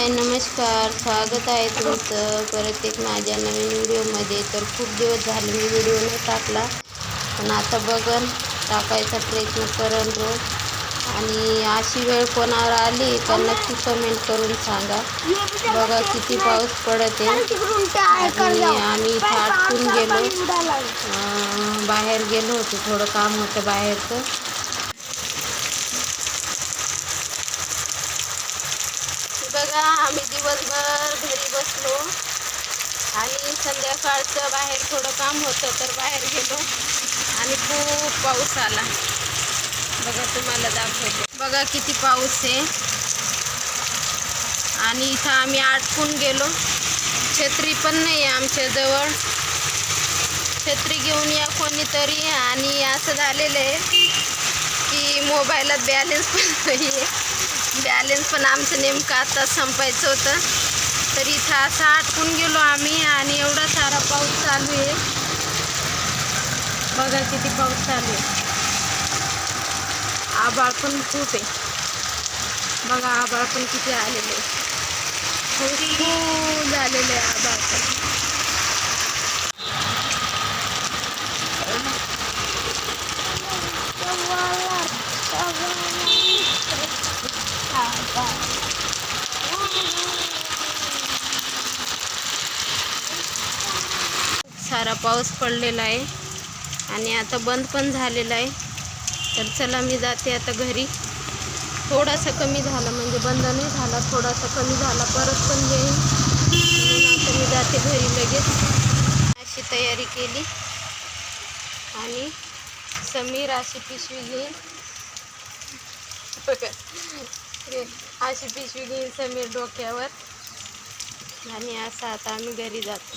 हाय नमस्कार. स्वागत आहे तुमचं. परत एक माझ्या नवीन व्हिडिओमध्ये. तर खूप दिवस झाले मी व्हिडिओ नाही टाकला. पण आता बघन टाकायचा प्रयत्न करन रोज. आणि अशी वेळ कोणावर आली तर नक्की कमेंट करून सांगा. बघा किती पाऊस पडत. आहे आणि आम्ही इथं अटकून गेलो. बाहेर गेलो होतो. थोडं काम होतं बाहेरचं. आम्ही दिवसभर घरी बसलो. आणि संध्याकाळचं बाहेर थोडं काम होतं तर बाहेर गेलो. आणि खूप पाऊस आला. बघा तुम्हाला दाखवते. बघा किती पाऊस आहे. आणि इथं आम्ही आटकून गेलो. छत्री पण नाही आहे आमच्याजवळ छत्री घेऊन या कोणीतरी आणि असं झालेलं आहे की मोबाईलात बॅलेन्स पण नाही आहे बॅलेन्स पण आमचं नेमकं आता संपायचं होतं. तर इथं असं आटकून गेलो आम्ही आणि एवढा सारा पाऊस चालू आहे. बघा किती पाऊस चालू आहे. आभाळ पण खूप आहे. बघा आभाळ पण किती आलेले आहे. खूप खूप झालेलं आहे आभाळ पण सारा पाऊस पडलेला आहे आणि आता बंद पण झालेला आहे. तर चला मी जाते आता घरी. थोडासा कमी झाला म्हणजे बंद नाही झाला थोडासा कमी झाला परत पण येईल म्हणून आता मी जाते घरी लगेच. अशी तयारी केली. आणि समीर अशी पिशवी घेईन. बघा. हे अशी पिशवी घेईन समीर डोक्यावर. आणि असं आता आम्ही घरी जातो.